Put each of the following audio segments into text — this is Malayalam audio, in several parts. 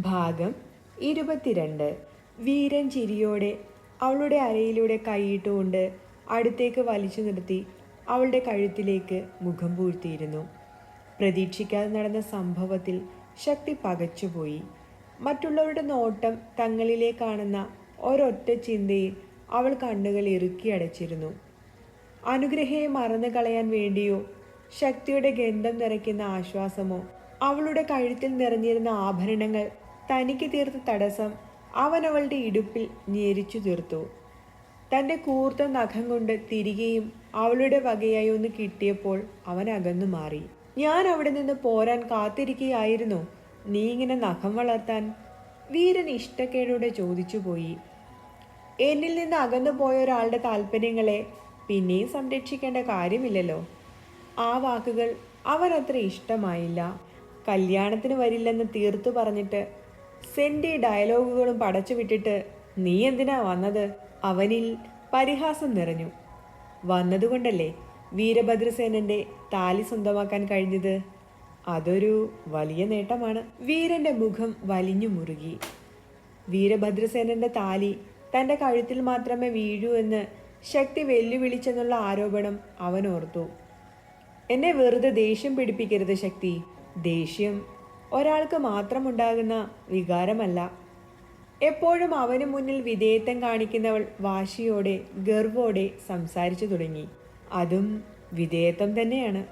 ഭാഗം ഇരുപത്തിരണ്ട്. വീരൻ ചിരിയോടെ അവളുടെ അരയിലൂടെ കൈയിട്ടുകൊണ്ട് അടുത്തേക്ക് വലിച്ചു നിർത്തി അവളുടെ കഴുത്തിലേക്ക് മുഖം പൂഴ്ത്തിയിരുന്നു. പ്രതീക്ഷിക്കാതെ നടന്ന സംഭവത്തിൽ ശക്തി പകച്ചുപോയി. മറ്റുള്ളവരുടെ നോട്ടം തങ്ങളിലേക്കാണെന്ന ഒരൊറ്റ ചിന്തയിൽ അവൾ കണ്ണുകൾ ഇറുക്കി അടച്ചിരുന്നു. അനുഗ്രഹയെ മറന്നു കളയാൻ വേണ്ടിയോ? ശക്തിയുടെ ഗന്ധം നിറയ്ക്കുന്ന ആശ്വാസമോ? അവളുടെ കഴുത്തിൽ നിറഞ്ഞിരുന്ന ആഭരണങ്ങൾ തനിക്ക് തീർത്ത തടസ്സം അവൻ അവളുടെ ഇടുപ്പിൽ ഞെരിച്ചു തീർത്തു. തന്റെ കൂർത്ത നഖം കൊണ്ട് തിരികെയും അവളുടെ വകയായി ഒന്ന് കിട്ടിയപ്പോൾ അവൻ അകന്നു മാറി. ഞാൻ അവിടെ നിന്ന് പോരാൻ കാത്തിരിക്കുകയായിരുന്നു നീ ഇങ്ങനെ നഖം വളർത്താൻ? വീരൻ ഇഷ്ടക്കേടോടെ ചോദിച്ചു പോയി എന്നിൽ നിന്ന് അകന്നു പോയ ഒരാളുടെ താല്പര്യങ്ങളെ പിന്നെയും സംരക്ഷിക്കേണ്ട കാര്യമില്ലല്ലോ. ആ വാക്കുകൾ അവനത്ര ഇഷ്ടമായില്ല. കല്യാണത്തിന് വരില്ലെന്ന് തീർത്തു പറഞ്ഞിട്ട് സെന്റെ ഡയലോഗുകളും പടച്ചു വിട്ടിട്ട് നീ എന്തിനാ വന്നത്? അവനിൽ പരിഹാസം നിറഞ്ഞു. വന്നതുകൊണ്ടല്ലേ വീരഭദ്രസേനന്റെ താലി സ്വന്തമാക്കാൻ കഴിഞ്ഞത്? അതൊരു വലിയ നേട്ടമാണ്. വീരന്റെ മുഖം വലിഞ്ഞു മുറുകി. വീരഭദ്രസേനന്റെ താലി തന്റെ കഴുത്തിൽ മാത്രമേ വീഴൂ എന്ന് ശക്തി വെല്ലുവിളിച്ചെന്നുള്ള ആരോപണം അവൻ ഓർത്തു. എന്നെ വെറുതെ ദേഷ്യം പിടിപ്പിക്കരുത് ശക്തി. ദേഷ്യം ഒരാൾക്ക് മാത്രമുണ്ടാകുന്ന വികാരമല്ല. എപ്പോഴും അവന് മുന്നിൽ വിധേയത്വം കാണിക്കുന്നവൾ വാശിയോടെ ഗർവോടെ സംസാരിച്ചു തുടങ്ങി. അതും വിധേയത്വം തന്നെയാണ്.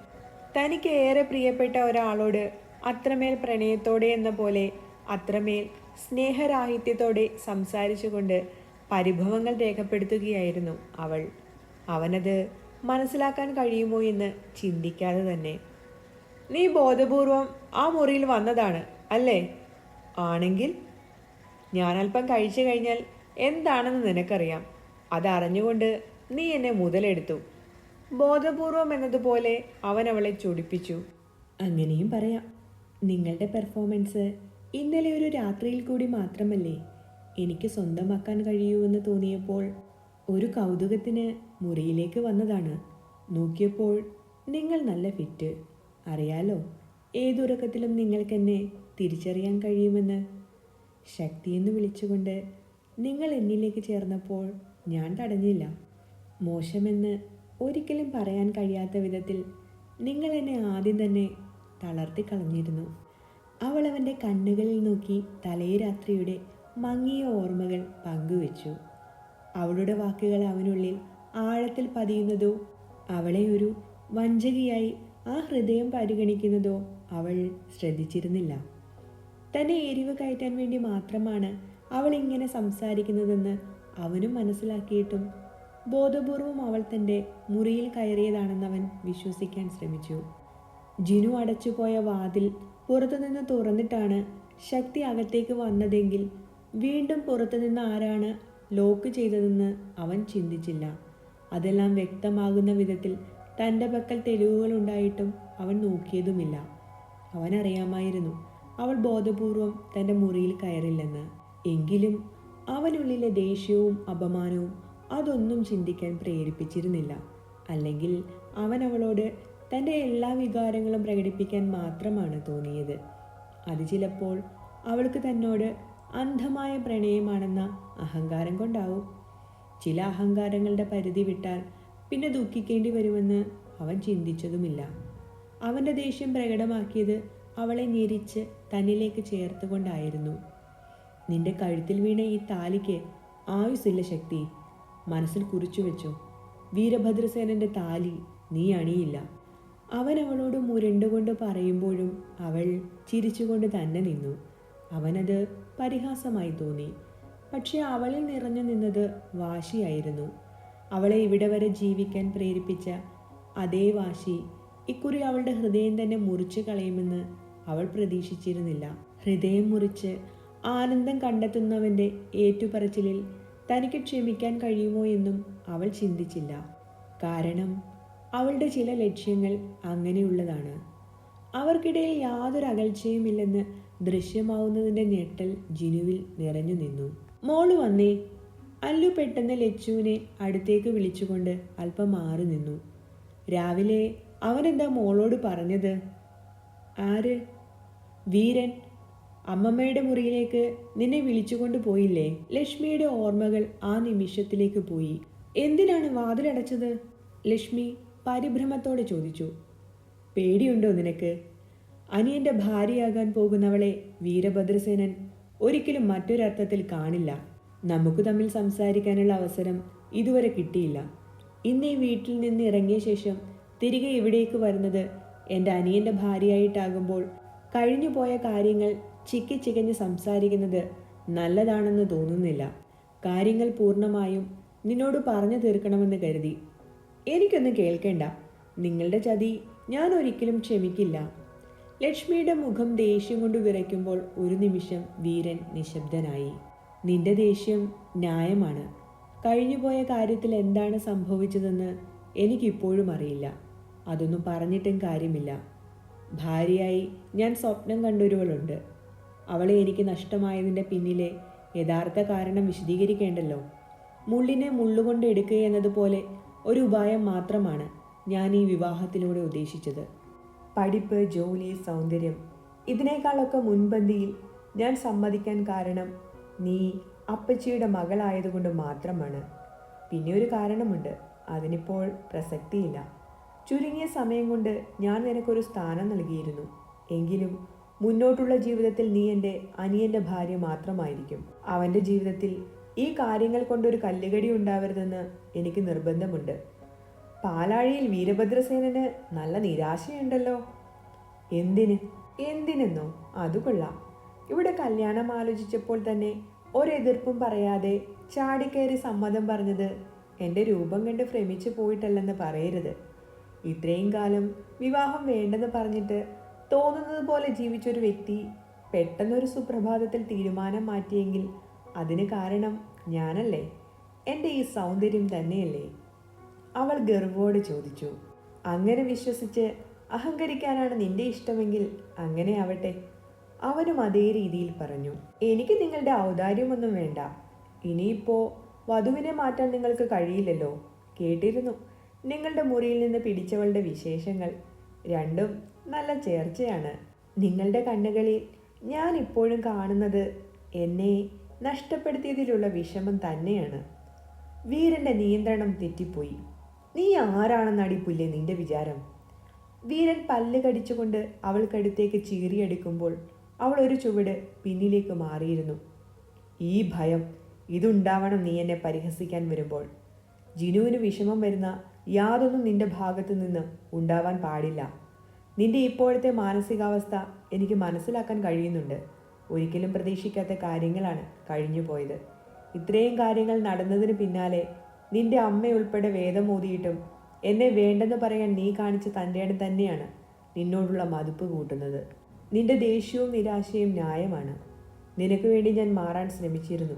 തനിക്ക് ഏറെ പ്രിയപ്പെട്ട ഒരാളോട് അത്രമേൽ പ്രണയത്തോടെ എന്ന പോലെ അത്രമേൽ സ്നേഹരാഹിത്യത്തോടെ സംസാരിച്ചുകൊണ്ട് പരിഭവങ്ങൾ രേഖപ്പെടുത്തുകയായിരുന്നു അവൾ. അവനത് മനസ്സിലാക്കാൻ കഴിയുമോ എന്ന് ചിന്തിക്കാതെ തന്നെ. നീ ബോധപൂർവം ആ മുറിയിൽ വന്നതാണ് അല്ലേ? ആണെങ്കിൽ ഞാൻ അല്പം കഴിച്ചു കഴിഞ്ഞാൽ എന്താണെന്ന് നിനക്കറിയാം. അതറിഞ്ഞുകൊണ്ട് നീ എന്നെ മുതലെടുത്തു. ബോധപൂർവം എന്നതുപോലെ അവൻ അവളെ ചൊടിപ്പിച്ചു. അങ്ങനെയും പറയാം. നിങ്ങളുടെ പെർഫോമൻസ് ഇന്നലെ ഒരു രാത്രിയിൽ കൂടി മാത്രമല്ലേ? എനിക്ക് സ്വന്തമാക്കാൻ കഴിയൂവെന്ന് തോന്നിയപ്പോൾ ഒരു കൗതുകത്തിന് മുറിയിലേക്ക് വന്നതാണ്. നോക്കിയപ്പോൾ നിങ്ങൾ നല്ല ഫിറ്റ് അറിയാലോ ഏതുറക്കത്തിലും നിങ്ങൾക്കെന്നെ തിരിച്ചറിയാൻ കഴിയുമെന്ന്. ശക്തിയെന്ന് വിളിച്ചുകൊണ്ട് നിങ്ങൾ എന്നിലേക്ക് ചേർന്നപ്പോൾ ഞാൻ തടഞ്ഞില്ല. മോശമെന്ന് ഒരിക്കലും പറയാൻ കഴിയാത്ത വിധത്തിൽ നിങ്ങൾ എന്നെ ആദ്യം തന്നെ തളർത്തി കളഞ്ഞിരുന്നു അവൾ അവന്റെ കണ്ണുകളിൽ നോക്കി തലേരാത്രിയുടെ മങ്ങിയ ഓർമ്മകൾ പങ്കുവച്ചു. അവളുടെ വാക്കുകൾ അവനുള്ളിൽ ആഴത്തിൽ പതിയുന്നതോ അവളെ ഒരു വഞ്ചകിയായി ആ ഹൃദയം പരിഗണിക്കുന്നതോ അവൾ ശ്രദ്ധിച്ചിരുന്നില്ല. തന്നെ എരിവ് കയറ്റാൻ വേണ്ടി മാത്രമാണ് അവൾ ഇങ്ങനെ സംസാരിക്കുന്നതെന്ന് അവനും മനസ്സിലാക്കിയിട്ടും ബോധപൂർവം അവൾ തന്റെ മുറിയിൽ കയറിയതാണെന്നവൻ വിശ്വസിക്കാൻ ശ്രമിച്ചു. ജിനു അടച്ചുപോയ വാതിൽ പുറത്തുനിന്ന് തുറന്നിട്ടാണ് ശക്തി അകത്തേക്ക് വന്നതെങ്കിൽ വീണ്ടും പുറത്തുനിന്ന് ആരാണ് ലോക്ക് ചെയ്തതെന്ന് അവൻ ചിന്തിച്ചില്ല. അതെല്ലാം വ്യക്തമാകുന്ന വിധത്തിൽ തന്റെ പക്കൽ തെളിവുകളുണ്ടായിട്ടും അവൻ നോക്കിയതുമില്ല. അവനറിയാമായിരുന്നു അവൾ ബോധപൂർവം തന്റെ മുറിയിൽ കയറില്ലെന്ന്. എങ്കിലും അവനുള്ളിലെ ദേഷ്യവും അപമാനവും അതൊന്നും ചിന്തിക്കാൻ പ്രേരിപ്പിച്ചിരുന്നില്ല. അല്ലെങ്കിൽ അവൻ അവളോട് തന്റെ എല്ലാ വികാരങ്ങളും പ്രകടിപ്പിക്കാൻ മാത്രമാണ് തോന്നിയത്. അത് ചിലപ്പോൾ അവൾക്ക് തന്നോട് അന്ധമായ പ്രണയമാണെന്ന അഹങ്കാരം കൊണ്ടാവും. ചില അഹങ്കാരങ്ങളുടെ പരിധി വിട്ടാൽ പിന്നെ ദുഃഖിക്കേണ്ടി വരുമെന്ന് അവൻ ചിന്തിച്ചതുമില്ല. അവന്റെ ദേഷ്യം പ്രകടമാക്കിയത് അവളെ ഞെരിച്ച് തന്നിലേക്ക് ചേർത്തുകൊണ്ടായിരുന്നു. നിന്റെ കഴുത്തിൽ വീണ ഈ താലിക്ക് ആയുസില്ല ശക്തി. മനസ്സിൽ കുറിച്ചു വെച്ചു. വീരഭദ്രസേനന്റെ താലി നീ അണിയില്ല അവൻ അവളോട് മുരണ്ടുകൊണ്ട് പറയുമ്പോഴും അവൾ ചിരിച്ചുകൊണ്ട് തന്നെ നിന്നു. അവനത് പരിഹാസമായി തോന്നി. പക്ഷേ അവളിൽ നിറഞ്ഞു നിന്നത് വാശിയായിരുന്നു. അവളെ ഇവിടെ വരെ ജീവിക്കാൻ പ്രേരിപ്പിച്ച അതേ വാശി ഇക്കുറി അവളുടെ ഹൃദയം തന്നെ മുറിച്ചു കളയുമെന്ന് അവൾ പ്രതീക്ഷിച്ചിരുന്നില്ല. ഹൃദയം മുറിച്ച് ആനന്ദം കണ്ടെത്തുന്നവന്റെ ഏറ്റുപറച്ചിലിൽ തനിക്ക് ക്ഷമിക്കാൻ കഴിയുമോ എന്നും അവൾ ചിന്തിച്ചില്ല. കാരണം അവളുടെ ചില ലക്ഷ്യങ്ങൾ അങ്ങനെയുള്ളതാണ്. അവർക്കിടയിൽ യാതൊരു അകൽച്ചയുമില്ലെന്ന് ദൃശ്യമാവുന്നതിന്റെ ഞെട്ടൽ ജിനുവിൽ നിറഞ്ഞു നിന്നു. മോൾ വന്നേ. അല്ലു പെട്ടെന്ന് ലച്ചുവിനെ അടുത്തേക്ക് വിളിച്ചുകൊണ്ട് അല്പം മാറി നിന്നു. രാവിലെ അവനെന്താ മോളോട് പറഞ്ഞത്? ആര്? വീരൻ. അമ്മമ്മയുടെ മുറിയിലേക്ക് നിന്നെ വിളിച്ചുകൊണ്ട് പോയില്ലേ? ലക്ഷ്മിയുടെ ഓർമ്മകൾ ആ നിമിഷത്തിലേക്ക് പോയി. എന്തിനാണ് വാതിലടച്ചത്? ലക്ഷ്മി പരിഭ്രമത്തോടെ ചോദിച്ചു. പേടിയുണ്ടോ നിനക്ക്? അനിയന്റെ ഭാര്യയാകാൻ പോകുന്നവളെ വീരഭദ്രസേനൻ ഒരിക്കലും മറ്റൊരർത്ഥത്തിൽ കാണില്ല. നമുക്ക് തമ്മിൽ സംസാരിക്കാനുള്ള അവസരം ഇതുവരെ കിട്ടിയില്ല. ഇന്ന് ഈ വീട്ടിൽ നിന്ന് ഇറങ്ങിയ ശേഷം തിരികെ ഇവിടേക്ക് വരുന്നത് എന്റെ അനിയന്റെ ഭാര്യയായിട്ടാകുമ്പോൾ കഴിഞ്ഞുപോയ കാര്യങ്ങൾ ചിക്കി ചികഞ്ഞ് സംസാരിക്കുന്നത് നല്ലതാണെന്ന് തോന്നുന്നില്ല. കാര്യങ്ങൾ പൂർണമായും നിന്നോട് പറഞ്ഞു തീർക്കണമെന്ന് കരുതി. എനിക്കൊന്നും കേൾക്കേണ്ട. നിങ്ങളുടെ ചതി ഞാൻ ഒരിക്കലും ക്ഷമിക്കില്ല. ലക്ഷ്മിയുടെ മുഖം ദേഷ്യം കൊണ്ട് വിറയ്ക്കുമ്പോൾ ഒരു നിമിഷം വീരൻ നിശബ്ദനായി. നിന്റെ ദേഷ്യം ന്യായമാണ്. കഴിഞ്ഞുപോയ കാര്യത്തിൽ എന്താണ് സംഭവിച്ചതെന്ന് എനിക്കിപ്പോഴും അറിയില്ല. അതൊന്നും പറഞ്ഞിട്ടും കാര്യമില്ല. ഭാര്യയായി ഞാൻ സ്വപ്നം കണ്ടൊരുവളുണ്ട്. അവളെ എനിക്ക് നഷ്ടമായതിന്റെ പിന്നിലെ യഥാർത്ഥ കാരണം വിശദീകരിക്കേണ്ടല്ലോ. മുള്ളിനെ മുള്ളുകൊണ്ട് എടുക്കുക എന്നതുപോലെ ഒരു ഉപായം മാത്രമാണ് ഞാൻ ഈ വിവാഹത്തിലൂടെ ഉദ്ദേശിച്ചത്. പഠിപ്പ് ജോലി സൗന്ദര്യം ഇതിനേക്കാളൊക്കെ മുൻപന്തിയിൽ ഞാൻ സമ്മതിക്കാൻ കാരണം നീ അപ്പച്ചിയുടെ മകളായതുകൊണ്ട് മാത്രമാണ്. പിന്നെ ഒരു കാരണമുണ്ട്. അതിനിപ്പോൾ പ്രസക്തിയില്ല. ചുരുങ്ങിയ സമയം കൊണ്ട് ഞാൻ നിനക്കൊരു സ്ഥാനം നൽകിയിരുന്നു. എങ്കിലും മുന്നോട്ടുള്ള ജീവിതത്തിൽ നീ എന്റെ അനിയന്റെ ഭാര്യ മാത്രമായിരിക്കും. അവന്റെ ജീവിതത്തിൽ ഈ കാര്യങ്ങൾ കൊണ്ടൊരു കല്ലുകടി ഉണ്ടാവരുതെന്ന് എനിക്ക് നിർബന്ധമുണ്ട്. പാലാഴിയിൽ വീരഭദ്രസേനന് നല്ല നിരാശയുണ്ടല്ലോ. എന്തിന്? എന്തിനെന്നോ? അത് കൊള്ളാം. ഇവിടെ കല്യാണം ആലോചിച്ചപ്പോൾ തന്നെ ഒരെതിർപ്പും പറയാതെ ചാടിക്കയറി സമ്മതം പറഞ്ഞത് എന്റെ രൂപം കണ്ട് ഭ്രമിച്ചു പോയിട്ടല്ലെന്ന് പറയരുത്. ഇത്രയും കാലം വിവാഹം വേണ്ടെന്ന് പറഞ്ഞിട്ട് തോന്നുന്നത് പോലെ ജീവിച്ചൊരു വ്യക്തി പെട്ടെന്നൊരു സുപ്രഭാതത്തിൽ തീരുമാനം മാറ്റിയെങ്കിൽ അതിന് കാരണം ഞാനല്ലേ? എന്റെ ഈ സൗന്ദര്യം തന്നെയല്ലേ? അവൾ ഗർവോട് ചോദിച്ചു അങ്ങനെ വിശ്വസിച്ച് അഹങ്കരിക്കാനാണ് നിന്റെ ഇഷ്ടമെങ്കിൽ അങ്ങനെ ആവട്ടെ അവനും അതേ രീതിയിൽ പറഞ്ഞു. എനിക്ക് നിങ്ങളുടെ ഔദാര്യമൊന്നും വേണ്ട. ഇനിയിപ്പോ വധുവിനെ മാറ്റാൻ നിങ്ങൾക്ക് കഴിയില്ലല്ലോ കേട്ടിരുന്നു. നിങ്ങളുടെ മുറിയിൽ നിന്ന് പിടിച്ചവളുടെ വിശേഷങ്ങൾ രണ്ടും നല്ല ചേർച്ചയാണ്. നിങ്ങളുടെ കണ്ണുകളിൽ ഞാൻ ഇപ്പോഴും കാണുന്നത് എന്നെ നഷ്ടപ്പെടുത്തിയതിലുള്ള വിഷമം തന്നെയാണ്. വീരന്റെ നിയന്ത്രണം തെറ്റിപ്പോയി. നീ ആരാണെന്നടി പുല്ലേ നിന്റെ വിചാരം? വീരൻ പല്ല് കടിച്ചുകൊണ്ട് അവൾക്കടുത്തേക്ക് ചീറിയെടുക്കുമ്പോൾ അവൾ ഒരു ചുവട് പിന്നിലേക്ക് മാറിയിരുന്നു. ഈ ഭയം ഇതുണ്ടാവണം നീ എന്നെ പരിഹസിക്കാൻ വരുമ്പോൾ. ജിനുവിന് വിഷമം വരുന്ന യാതൊന്നും നിന്റെ ഭാഗത്തു നിന്ന് ഉണ്ടാവാൻ പാടില്ല. നിന്റെ ഇപ്പോഴത്തെ മാനസികാവസ്ഥ എനിക്ക് മനസ്സിലാക്കാൻ കഴിയുന്നുണ്ട്. ഒരിക്കലും പ്രതീക്ഷിക്കാത്ത കാര്യങ്ങളാണ് കഴിഞ്ഞു പോയത് ഇത്രയും കാര്യങ്ങൾ നടന്നതിന് പിന്നാലെ നിന്റെ അമ്മയുൾപ്പെടെ വേദമോതിയിട്ടും എന്നെ വേണ്ടെന്ന് പറയാൻ നീ കാണിച്ച തന്റെ തന്നെയാണ് നിന്നോടുള്ള മതിപ്പ് കൂട്ടുന്നത്. നിന്റെ ദേഷ്യവും നിരാശയും ന്യായമാണ്. നിനക്ക് വേണ്ടി ഞാൻ മാറാൻ ശ്രമിച്ചിരുന്നു.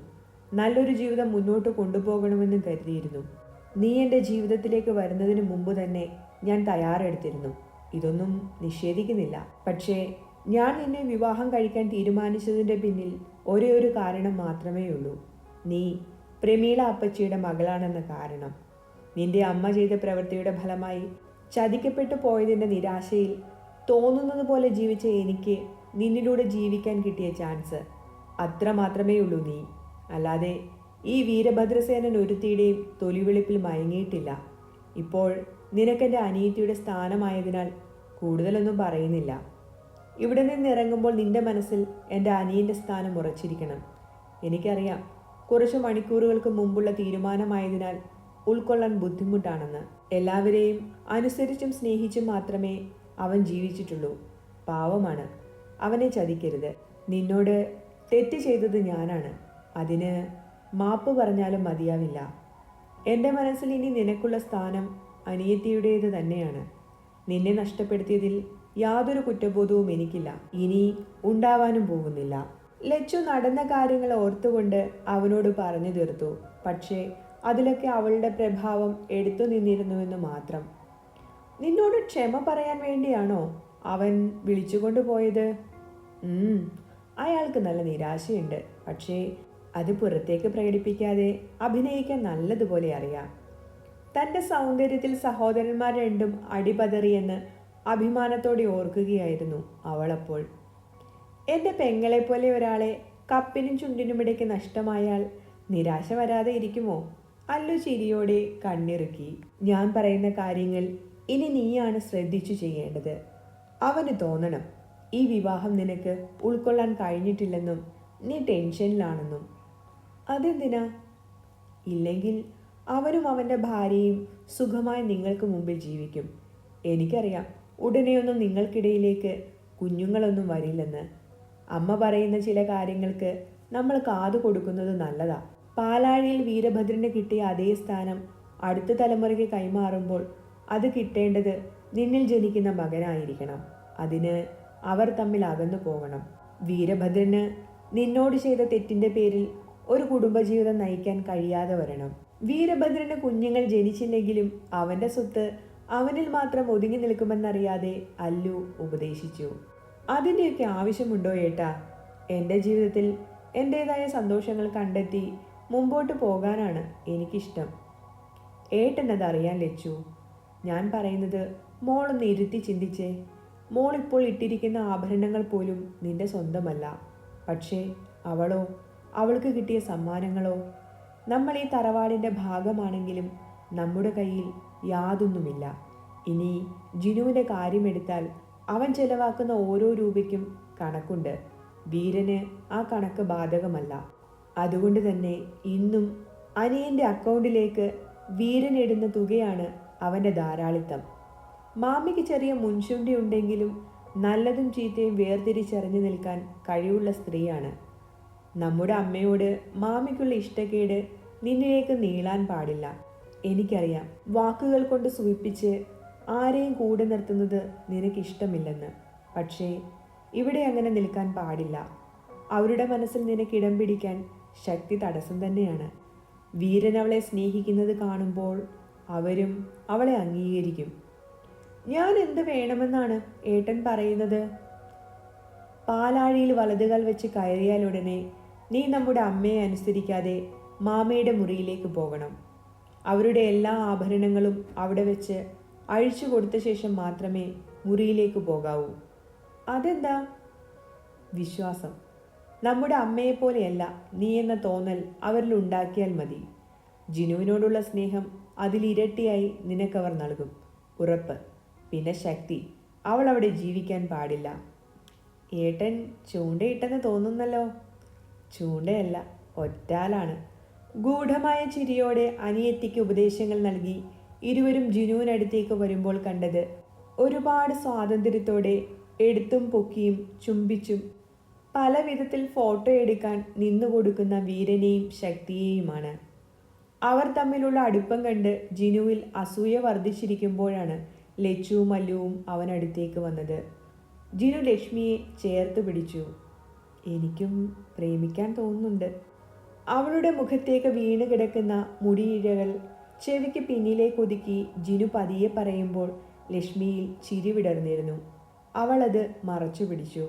നല്ലൊരു ജീവിതം മുന്നോട്ട് കൊണ്ടുപോകണമെന്ന് കരുതിയിരുന്നു. നീ എന്റെ ജീവിതത്തിലേക്ക് വരുന്നതിന് മുമ്പ് തന്നെ ഞാൻ തയ്യാറെടുത്തിരുന്നു. ഇതൊന്നും നിഷേധിക്കുന്നില്ല. പക്ഷേ ഞാൻ നിന്നെ വിവാഹം കഴിക്കാൻ തീരുമാനിച്ചതിന്റെ പിന്നിൽ ഒരേ ഒരു കാരണം മാത്രമേ ഉള്ളൂ നീ പ്രമീള അപ്പച്ചിയുടെ മകളാണെന്ന കാരണം. നിന്റെ അമ്മ ചെയ്ത പ്രവൃത്തിയുടെ ഫലമായി ചതിക്കപ്പെട്ടു പോയതിന്റെ നിരാശയിൽ തോന്നുന്നത് പോലെ ജീവിച്ച എനിക്ക് നിന്നിലൂടെ ജീവിക്കാൻ കിട്ടിയ ചാൻസ് അത്ര മാത്രമേ ഉള്ളൂ നീ. അല്ലാതെ ഈ വീരഭദ്രസേനൻ ഒരുത്തിയുടെയും തൊലിവെളുപ്പിൽ മയങ്ങിയിട്ടില്ല. ഇപ്പോൾ നിനക്കെന്റെ അനിയത്തിയുടെ സ്ഥാനമായതിനാൽ കൂടുതലൊന്നും പറയുന്നില്ല. ഇവിടെ നിന്നിറങ്ങുമ്പോൾ നിന്റെ മനസ്സിൽ എന്റെ അനിയന്റെ സ്ഥാനം ഉറച്ചിരിക്കണം. എനിക്കറിയാം കുറച്ച് മണിക്കൂറുകൾക്ക് മുമ്പുള്ള തീരുമാനമായതിനാൽ ഉൾക്കൊള്ളാൻ ബുദ്ധിമുട്ടാണെന്ന് എല്ലാവരെയും അനുസരിച്ചും സ്നേഹിച്ചും മാത്രമേ അവൻ ജീവിച്ചിട്ടുള്ളൂ. പാവമാണ്. അവനെ ചതിക്കരുത്. നിന്നോട് തെറ്റ് ചെയ്തത് ഞാനാണ്. അതിന് മാപ്പ് പറഞ്ഞാലും മതിയാവില്ല. എന്റെ മനസ്സിൽ ഇനി നിനക്കുള്ള സ്ഥാനം അനിയത്തിയുടേത് തന്നെയാണ്. നിന്നെ നഷ്ടപ്പെടുത്തിയതിൽ യാതൊരു കുറ്റബോധവും എനിക്കില്ല. ഇനി ഉണ്ടാവാനും പോകുന്നില്ല. ലച്ചു നടന്ന കാര്യങ്ങൾ ഓർത്തുകൊണ്ട് അവനോട് പറഞ്ഞു തീർത്തു. പക്ഷേ അതിലൊക്കെ അവളുടെ പ്രഭാവം എടുത്തു നിന്നിരുന്നുവെന്ന് മാത്രം. നിന്നോട് ക്ഷമ പറയാൻ വേണ്ടിയാണോ അവൻ വിളിച്ചുകൊണ്ട് പോയത്? അയാൾക്ക് നല്ല നിരാശയുണ്ട്. പക്ഷേ അത് പുറത്തേക്ക് പ്രകടിപ്പിക്കാതെ അഭിനയിക്കാൻ നല്ലതുപോലെ അറിയാം. തന്റെ സൗന്ദര്യത്തിൽ സഹോദരന്മാർ രണ്ടും അടിപതറിയെന്ന് അഭിമാനത്തോടെ ഓർക്കുകയായിരുന്നു അവളപ്പോൾ. എന്റെ പെങ്ങളെപ്പോലെ ഒരാളെ കപ്പിനും ചുണ്ടിനും ഇടയ്ക്ക് നഷ്ടമായാൽ നിരാശ വരാതെ ഇരിക്കുമോ? അല്ലു ചിരിയോടെ കണ്ണിറുക്കി. ഞാൻ പറയുന്ന കാര്യങ്ങൾ ഇനി നീയാണ് ശ്രദ്ധിച്ചു ചെയ്യേണ്ടത്. അവന് തോന്നണം ഈ വിവാഹം നിനക്ക് ഉൾക്കൊള്ളാൻ കഴിഞ്ഞിട്ടില്ലെന്നും നീ ടെൻഷനിലാണെന്നും. അതെന്തിനാ? ഇല്ലെങ്കിൽ അവനും അവന്റെ ഭാര്യയും സുഖമായി നിങ്ങൾക്ക് മുമ്പിൽ ജീവിക്കും. എനിക്കറിയാം ഉടനെയൊന്നും നിങ്ങൾക്കിടയിലേക്ക് കുഞ്ഞുങ്ങളൊന്നും വരില്ലെന്ന്. അമ്മ പറയുന്ന ചില കാര്യങ്ങൾക്ക് നമ്മൾ കാതു കൊടുക്കുന്നത് നല്ലതാ. പാലാഴിയിൽ വീരഭദ്രന് കിട്ടിയ അതേ സ്ഥാനം അടുത്ത തലമുറയ്ക്ക് കൈമാറുമ്പോൾ അത് കിട്ടേണ്ടത് നിന്നിൽ ജനിക്കുന്ന മകനായിരിക്കണം. അതിന് അവർ തമ്മിൽ അകന്നു പോകണം. വീരഭദ്രന് നിന്നോട് ചെയ്ത തെറ്റിന്റെ പേരിൽ ഒരു കുടുംബജീവിതം നയിക്കാൻ കഴിയാതെ വരണം. വീരഭദ്രന് കുഞ്ഞുങ്ങൾ ജനിച്ചില്ലെങ്കിലും അവന്റെ സ്വത്ത് അവനിൽ മാത്രം ഒതുങ്ങി നിൽക്കുമെന്നറിയാതെ അല്ലു ഉപദേശിച്ചു. അതിന്റെയൊക്കെ ആവശ്യമുണ്ടോ ഏട്ടാ? എന്റെ ജീവിതത്തിൽ എന്റേതായ സന്തോഷങ്ങൾ കണ്ടെത്തി മുമ്പോട്ട് പോകാനാണ് എനിക്കിഷ്ടം. ഏട്ടെന്നത് അറിയാൻ ലച്ചു. ഞാൻ പറയുന്നത് മോളൊന്ന് ഇരുത്തി ചിന്തിച്ചേ. മോൾ ഇപ്പോൾ ഇട്ടിരിക്കുന്ന ആഭരണങ്ങൾ പോലും നിന്റെ സ്വന്തമല്ല. പക്ഷേ അവളോ അവൾക്ക് കിട്ടിയ സമ്മാനങ്ങളോ നമ്മൾ ഈ തറവാടിന്റെ ഭാഗമാണെങ്കിലും നമ്മുടെ കയ്യിൽ യാതൊന്നുമില്ല. ഇനി ജിനുവിന്റെ കാര്യമെടുത്താൽ അവൻ ചെലവാക്കുന്ന ഓരോ രൂപയ്ക്കും കണക്കുണ്ട്. വീരന് ആ കണക്ക് ബാധകമല്ല. അതുകൊണ്ട് തന്നെ ഇന്നും അനിയന്റെ അക്കൗണ്ടിലേക്ക് വീരൻ ഇടുന്ന തുകയാണ് അവന്റെ ധാരാളിത്തം. മാമിക്ക് ചെറിയ മുൻശുണ്ടി ഉണ്ടെങ്കിലും നല്ലതും ചീത്തയും വേർതിരിച്ചറിഞ്ഞു നിൽക്കാൻ കഴിവുള്ള സ്ത്രീയാണ്. നമ്മുടെ അമ്മയോട് മാമിക്കുള്ള ഇഷ്ടക്കേട് നിന്നിലേക്ക് നീളാൻ പാടില്ല. എനിക്കറിയാം വാക്കുകൾ കൊണ്ട് സൂചിപ്പിച്ച് ആരെയും കൂടെ നിർത്തുന്നത് നിനക്കിഷ്ടമില്ലെന്ന്. പക്ഷേ ഇവിടെ അങ്ങനെ നിൽക്കാൻ പാടില്ല. അവരുടെ മനസ്സിൽ നിനക്ക് ഇടം പിടിക്കാൻ ശക്തി തടസ്സം തന്നെയാണ്. വീരൻ അവളെ സ്നേഹിക്കുന്നത് കാണുമ്പോൾ അവരും അവളെ അംഗീകരിക്കും. ഞാൻ എന്ത് വേണമെന്നാണ് ഏട്ടൻ പറയുന്നത്? പാലാഴിയിൽ വലതുകാൽ വെച്ച് കയറിയാലുടനെ നീ നമ്മുടെ അമ്മയെ അനുസരിക്കാതെ മാമയുടെ മുറിയിലേക്ക് പോകണം. അവരുടെ എല്ലാ ആഭരണങ്ങളും അവിടെ വെച്ച് അഴിച്ചു കൊടുത്ത ശേഷം മാത്രമേ മുറിയിലേക്ക് പോകാവൂ. അതെന്താ? വിശ്വാസം. നമ്മുടെ അമ്മയെപ്പോലെയല്ല നീ എന്ന തോന്നൽ അവരിൽ ഉണ്ടാക്കിയാൽ മതി. ജിനുവിനോടുള്ള സ്നേഹം അതിലിരട്ടിയായി നിനക്കവർ നൽകും. ഉറപ്പ്. പിന്നെ ശക്തി. അവൾ അവിടെ ജീവിക്കാൻ പാടില്ല. ഏട്ടൻ ചൂണ്ടയിട്ടെന്ന് തോന്നുന്നല്ലോ. ചൂണ്ടയല്ല ഒറ്റാലാണ്. ഗൂഢമായ ചിരിയോടെ അനിയത്തിക്ക് ഉപദേശങ്ങൾ നൽകി ഇരുവരും ജിനുവിനടുത്തേക്ക് വരുമ്പോൾ കണ്ടത് ഒരുപാട് സ്വാതന്ത്ര്യത്തോടെ എടുത്തും പൊക്കിയും ചുംബിച്ചും പല വിധത്തിൽ ഫോട്ടോ എടുക്കാൻ നിന്നു കൊടുക്കുന്ന വീരനെയും ശക്തിയെയുമാണ്. അവർ തമ്മിലുള്ള അടുപ്പം കണ്ട് ജിനുവിൽ അസൂയ വർദ്ധിച്ചിരിക്കുമ്പോഴാണ് ലച്ചുവും മല്ലുവും അവനടുത്തേക്ക് വന്നത്. ജിനു ലക്ഷ്മിയെ ചേർത്ത് പിടിച്ചു. എനിക്കും പ്രേമിക്കാൻ തോന്നുന്നുണ്ട്. അവളുടെ മുഖത്തേക്ക് വീണ് കിടക്കുന്ന മുടിയിഴകൾ ചെവിക്ക് പിന്നിലേക്ക് ഒതുക്കി ജിനു പതിയെ പറയുമ്പോൾ ലക്ഷ്മിയിൽ ചിരി വിടർന്നിരുന്നു. അവളത് മറച്ചു പിടിച്ചു.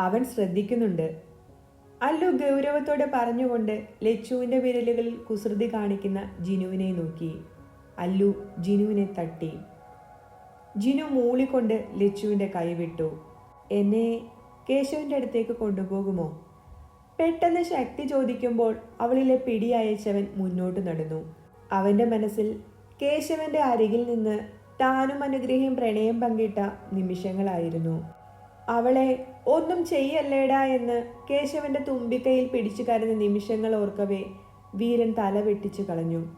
അവൻ ശ്രദ്ധിക്കുന്നുണ്ട്. അല്ലു ഗൗരവത്തോടെ പറഞ്ഞുകൊണ്ട് ലച്ചുവിന്റെ വിരലുകളിൽ കുസൃതി കാണിക്കുന്ന ജിനുവിനെ നോക്കി. അല്ലു ജിനുവിനെ തട്ടി. ജിനു മൂളിക്കൊണ്ട് ലച്ചുവിന്റെ കൈവിട്ടു എന്നെ കേശവിന്റെ അടുത്തേക്ക് കൊണ്ടുപോകുമോ? പെട്ടെന്ന് ശക്തി ചോദിക്കുമ്പോൾ അവളിലെ പിടിയയച്ചവൻ മുന്നോട്ട് നടന്നു. അവന്റെ മനസ്സിൽ കേശവന്റെ അരികിൽ നിന്ന് താനും അനുഗ്രഹം പ്രണയം പങ്കിട്ട നിമിഷങ്ങളായിരുന്നു. അവളെ ഒന്നും ചെയ്യല്ലേടാ എന്ന് കേശവന്റെ തുമ്പിക്കൈയിൽ പിടിച്ചു കരഞ്ഞ നിമിഷങ്ങൾ ഓർക്കവേ വീരൻ തല വെട്ടിച്ചു കളഞ്ഞു.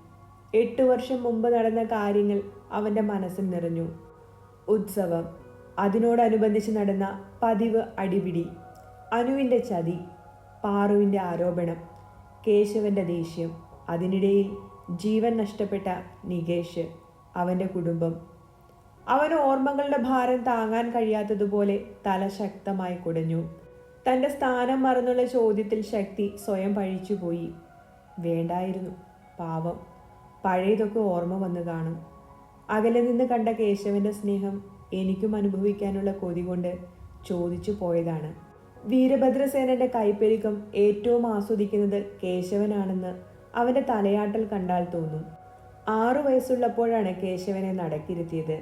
എട്ടു വർഷം മുമ്പ് നടന്ന കാര്യങ്ങൾ അവന്റെ മനസ്സിൽ നിറഞ്ഞു. ഉത്സവം അതിനോടനുബന്ധിച്ച് നടന്ന പതിവ് അടിപിടി അനുവിന്റെ ചതി പാറുവിന്റെ ആരോപണം കേശവന്റെ ദേഷ്യം അതിനിടയിൽ ജീവൻ നഷ്ടപ്പെട്ട നികേഷ് അവന്റെ കുടുംബം. അവന് ഓർമ്മകളുടെ ഭാരം താങ്ങാൻ കഴിയാത്തതുപോലെ തല ശക്തമായി കുടഞ്ഞു. തന്റെ സ്ഥാനം മറന്നുള്ള ചോദ്യത്തിൽ ശക്തി സ്വയം പഴിച്ചുപോയി. വേണ്ടായിരുന്നു പാവം. പഴയതൊക്കെ ഓർമ്മ വന്നു കാണും. അകലെ നിന്ന് കണ്ട കേശവന്റെ സ്നേഹം എനിക്കും അനുഭവിക്കാനുള്ള കൊതി കൊണ്ട് ചോദിച്ചു പോയതാണ്. വീരഭദ്രസേനന്റെ കൈപ്പെരുക്കം ഏറ്റവും ആസ്വദിക്കുന്നത് കേശവനാണെന്ന് അവന്റെ തലയാട്ടൽ കണ്ടാൽ തോന്നും. ആറു വയസ്സുള്ളപ്പോഴാണ് കേശവനെ നടക്കിരുത്തിയത്.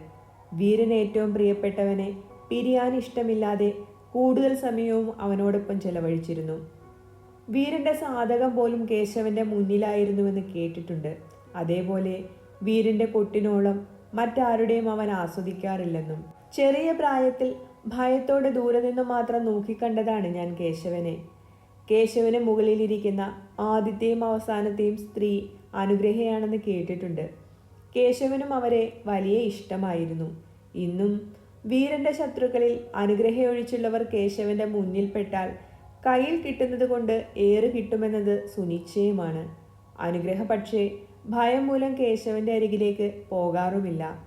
വീരൻ ഏറ്റവും പ്രിയപ്പെട്ടവനെ പിരിയാൻ ഇഷ്ടമില്ലാതെ കൂടുതൽ സമയവും അവനോടൊപ്പം ചെലവഴിച്ചിരുന്നു. വീരന്റെ സാധകം പോലും കേശവന്റെ മുന്നിലായിരുന്നുവെന്ന് കേട്ടിട്ടുണ്ട്. അതേപോലെ വീരന്റെ കൊട്ടിനോളം മറ്റാരുടെയും അവൻ ആസ്വദിക്കാറില്ലെന്നും ചെറിയ പ്രായത്തിൽ ഭയത്തോടെ ദൂരെ നിന്ന് മാത്രം നോക്കിക്കണ്ടതാണ് ഞാൻ കേശവനെ. കേശവന് മുകളിലിരിക്കുന്ന ആദ്യത്തെയും അവസാനത്തെയും സ്ത്രീ അനുഗ്രഹയാണെന്ന് കേട്ടിട്ടുണ്ട്. കേശവനും അവരെ വലിയ ഇഷ്ടമായിരുന്നു. ഇന്നും വീരന്റെ ശത്രുക്കളിൽ അനുഗ്രഹയൊഴിച്ചുള്ളവർ കേശവന്റെ മുന്നിൽപ്പെട്ടാൽ കയ്യിൽ കിട്ടുന്നത് കൊണ്ട് ഏറ് കിട്ടുമെന്നത് സുനിശ്ചയമാണ്. അനുഗ്രഹ പക്ഷേ ഭയം മൂലം കേശവന്റെ അരികിലേക്ക് പോകാറുമില്ല.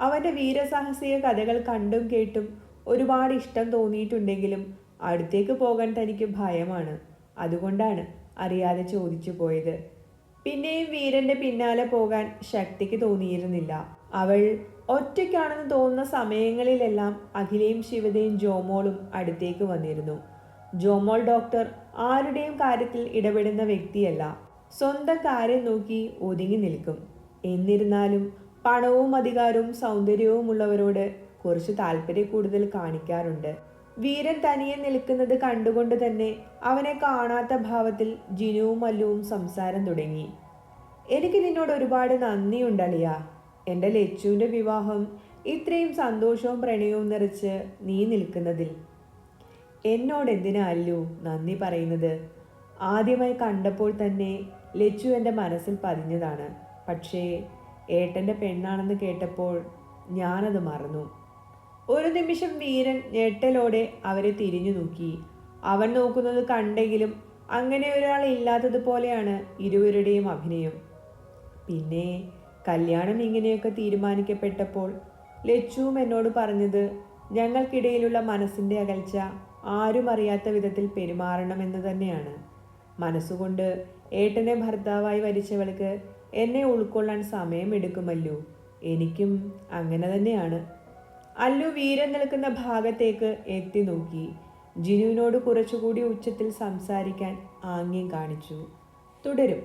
അവന്റെ വീരസാഹസിക കഥകൾ കണ്ടും കേട്ടും ഒരുപാട് ഇഷ്ടം തോന്നിയിട്ടുണ്ടെങ്കിലും അടുത്തേക്ക് പോകാൻ തനിക്ക് ഭയമാണ്. അതുകൊണ്ടാണ് അറിയാതെ ചോദിച്ചു പോയത്. പിന്നെയും വീരന്റെ പിന്നാലെ പോകാൻ ശക്തിക്ക് തോന്നിയിരുന്നില്ല. അവൾ ഒറ്റയ്ക്കാണെന്ന് തോന്നുന്ന സമയങ്ങളിലെല്ലാം അഖിലയും ശിവതയും ജോമോളും അടുത്തേക്ക് വന്നിരുന്നു. ജോമോൾ ഡോക്ടർ ആരുടെയും കാര്യത്തിൽ ഇടപെടുന്ന വ്യക്തിയല്ല. സ്വന്തം കാര്യം നോക്കി ഒതുങ്ങി നിൽക്കും. എന്നിരുന്നാലും പണവും അധികാരവും സൗന്ദര്യവും ഉള്ളവരോട് കുറച്ച് താല്പര്യ കൂടുതൽ കാണിക്കാറുണ്ട്. വീരൻ തനിയെ നിൽക്കുന്നത് കണ്ടുകൊണ്ട് തന്നെ അവനെ കാണാത്ത ഭാവത്തിൽ ജിനുവും മല്ലുവും സംസാരം തുടങ്ങി. എനിക്ക് നിന്നോട് ഒരുപാട് നന്ദിയുണ്ടളിയ. എന്റെ ലച്ചുവിന്റെ വിവാഹം ഇത്രയും സന്തോഷവും പ്രണയവും നിറച്ച് നീ നിൽക്കുന്നതിൽ. എന്നോട് എന്തിനാ അല്ലു നന്ദി പറയുന്നത്? ആദ്യമായി കണ്ടപ്പോൾ തന്നെ ലച്ചു എന്റെ മനസ്സിൽ പതിഞ്ഞതാണ്. പക്ഷേ ഏട്ടന്റെ പെണ്ണാണെന്ന് കേട്ടപ്പോൾ ഞാനത് മറന്നു. ഒരു നിമിഷം വീരൻ ഞെട്ടലോടെ അവരെ തിരിഞ്ഞു നോക്കി. അവൻ നോക്കുന്നത് കണ്ടെങ്കിലും അങ്ങനെ ഒരാൾ ഇല്ലാത്തതുപോലെയാണ് ഇരുവരുടെയും അഭിനയം. പിന്നെ കല്യാണം ഇങ്ങനെയൊക്കെ തീരുമാനിക്കപ്പെട്ടപ്പോൾ ലച്ചുവും എന്നോട് പറഞ്ഞത് ഞങ്ങൾക്കിടയിലുള്ള മനസ്സിന്റെ അകൽച്ച ആരും അറിയാത്ത വിധത്തിൽ പെരുമാറണമെന്ന് തന്നെയാണ്. മനസ്സുകൊണ്ട് ഏട്ടനെ ഭർത്താവായി വരിച്ചവൾക്ക് എന്നെ ഉൾക്കൊള്ളാൻ സമയമെടുക്കുമല്ലോ. എനിക്കും അങ്ങനെ തന്നെയാണ്. അല്ലു വീരൻ നിൽക്കുന്ന ഭാഗത്തേക്ക് എത്തി നോക്കി. ജിനുവിനോട് കുറച്ചുകൂടി ഉച്ചത്തിൽ സംസാരിക്കാൻ ആംഗ്യം കാണിച്ചു. തുടരും.